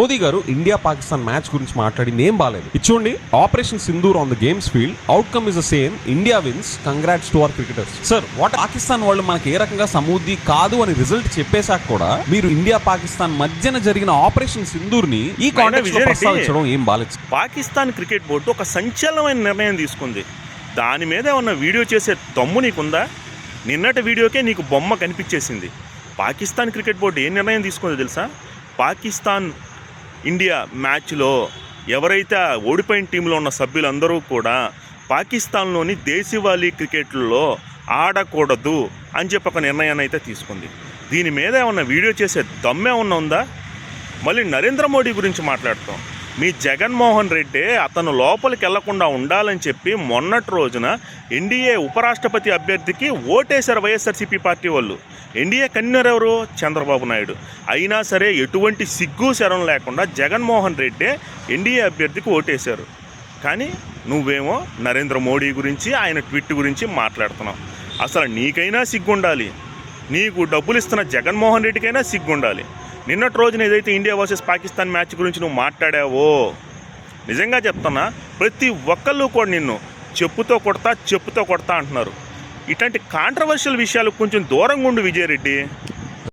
మోదీ గారు India Pakistan match గురించి మాట్లాడింది ఏం బాలేదు. ఇచ్చోండి operation Sindoor on the games field outcome is the same India wins congrats to our cricketers sir what Pakistan వాళ్ళు మనకి ఏ రకంగా సమూది కాదు అని రిజల్ట్ చెప్పేశాక కూడా మీరు ఇండియా పాకిస్తాన్ మధ్యన జరిగిన ఆపరేషన్ సింధూర్ని ఈ రెడ్డి. ప్రస్తావించడం ఏం బాలేదు. పాకిస్తాన్ క్రికెట్ బోర్డు ఒక సంచలనమైన నిర్ణయం తీసుకుంది. దాని మీద ఏమన్నా వీడియో చేసే దమ్ము నీకుందా? నిన్నటి వీడియోకే నీకు బొమ్మ కనిపించేసింది. పాకిస్తాన్ క్రికెట్ బోర్డు ఏ నిర్ణయం తీసుకుందో తెలుసా? పాకిస్తాన్ ఇండియా మ్యాచ్లో ఎవరైతే ఓడిపోయిన టీంలో ఉన్న సభ్యులందరూ కూడా పాకిస్తాన్లోని దేశీవాళీ క్రికెట్లో ఆడకూడదు అని చెప్పి ఒక నిర్ణయాన్ని అయితే తీసుకుంది. దీని మీద ఏమన్నా వీడియో చేసే దమ్మేమన్నా ఉందా? మళ్ళీ నరేంద్ర మోడీ గురించి మాట్లాడతాం. మీ జగన్మోహన్ రెడ్డి అతను లోపలికి వెళ్ళకుండా ఉండాలని చెప్పి మొన్నటి రోజున ఎన్డీఏ ఉపరాష్ట్రపతి అభ్యర్థికి ఓటేశారు వైఎస్ఆర్సీపీ పార్టీ వాళ్ళు. ఎన్డీఏ కన్వీనర్ ఎవరు? చంద్రబాబు నాయుడు. అయినా సరే ఎటువంటి సిగ్గు శరం లేకుండా జగన్మోహన్ రెడ్డి ఎన్డీఏ అభ్యర్థికి ఓటేశారు. కానీ నువ్వేమో నరేంద్ర మోడీ గురించి ఆయన ట్వీట్ గురించి మాట్లాడుతున్నావు. అసలు నీకైనా సిగ్గుండాలి. నీకు డబ్బులు ఇస్తున్న జగన్మోహన్ రెడ్డికైనా సిగ్గుండాలి. నిన్నటి రోజున ఏదైతే ఇండియా వర్సెస్ పాకిస్తాన్ మ్యాచ్ గురించి నువ్వు మాట్లాడావో నిజంగా చెప్తున్నా ప్రతి ఒక్కళ్ళు కూడా నిన్ను చెప్పుతో కొడతా చెప్పుతో కొడతా అంటున్నారు. ఇట్లాంటి కాంట్రవర్షియల్ విషయాలు కొంచెం దూరంగా ఉండు విజయరెడ్డి.